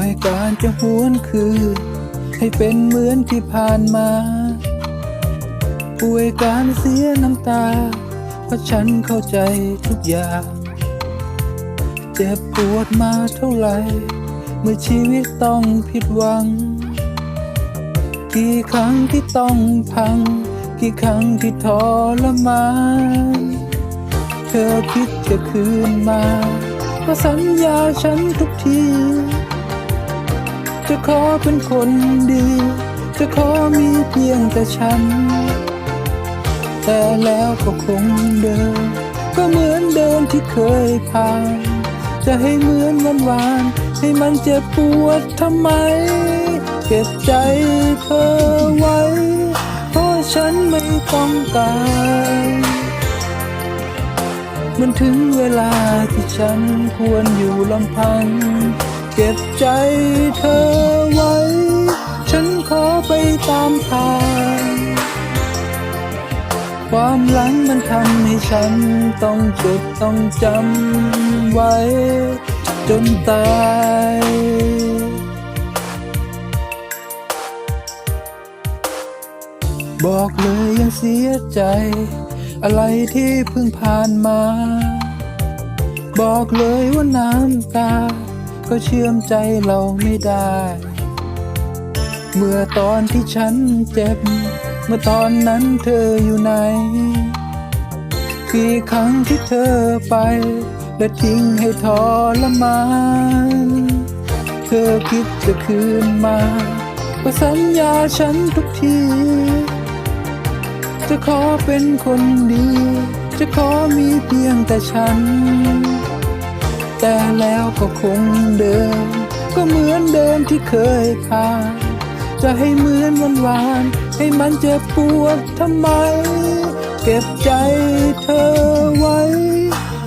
ให้การจะหวนคืนให้เป็นเหมือนที่ผ่านมา ป่วยการเสียน้ำตา เพราะฉันเข้าใจทุกอย่าง เจ็บปวดมาเท่าไหร่ เมื่อชีวิตต้องผิดหวัง กี่ครั้งที่ต้องพัง กี่ครั้งที่ทรมานเธอคิดจะคืนมา ก็สัญญาฉันทุกที จะขอเป็นคนดีจะขอมีเพียงแต่ฉัน แต่แล้วก็คงเดิมก็เหมือนเดิมที่เคยผ่าน จะให้เหมือนวันวาน ให้มันเจ็บปวดทำไม เก็บใจเธอไว้ เพราะฉันไม่ต้องการ มันถึงเวลาที่ฉันควรอยู่ลำพัง ก็บใจเธอไว้ ฉันขอไปตามทาง ความหลังมันทำให้ฉันต้องจดต้องจำไว้ จนตายบอกเลยยังเสียใจ อะไรที่เพิ่งผ่านมา บอกเลยว่าน้ำตา ก็เชื่อมใจเราไม่ได้ เมื่อตอนที่ฉันเจ็บ เมื่อตอนนั้นเธออยู่ไหน กี่ครั้งที่เธอไป และทิ้งให้ทรมาน เธอคิดจะคืนมาก็สัญญาฉันทุกที จะขอเป็นคนดี จะขอมีเพียงแต่ฉัน แต่แล้วก็คงเดิม ก็เหมือนเดิมที่เคยผ่าน จะให้เหมือนวันวาน ให้มันเจ็บปวดทำไม เก็บใจเธอไว้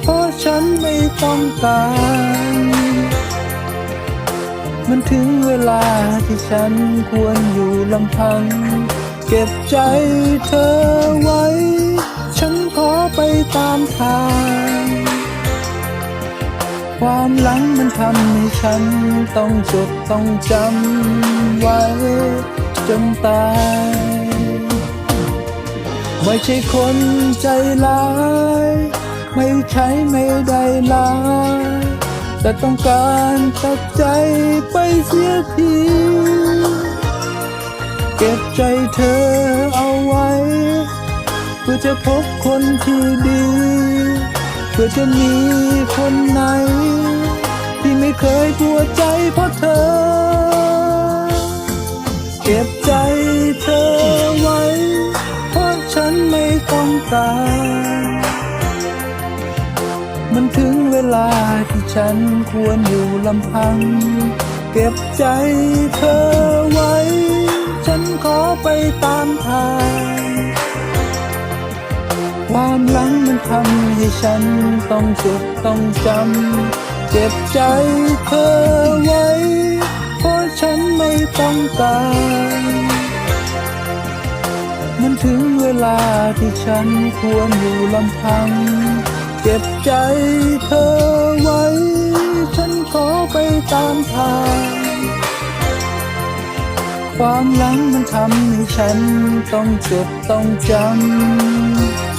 เพราะฉันไม่ต้องการ มันถึงเวลาที่ฉันควรอยู่ลำพัง เก็บใจเธอไว้ ฉันขอไปตามทาง ความหลังมันทำให้ฉัน ต้องจดต้องจำไว้ จนตาย ไม่ใช่คนใจร้าย ไม่ใช่ไม่ได้ลายแต่ต้องการตัดใจไปเสียทีเก็บใจเธอเอาไว้เพื่อจะพบคนที่ดี เพื่อจะมีคนไหน ที่ไม่เคยปวดใจเพราะเธอ เก็บใจเธอไว้ เพราะฉันไม่ต้องการ มันถึงเวลาที่ฉันควรอยู่ลำพัง เก็บใจเธอไว้ ฉันขอไปตามทาง ทำให้ฉันต้องจดต้องจำเก็บใจเธอไว้ เพราะฉันไม่ต้องการมันถึงเวลาที่ฉันควรอยู่ลำพังเก็บใจเธอไว้ ฉันขอไปตามทางความหลังมันทำให้ฉันต้องจดต้องจำ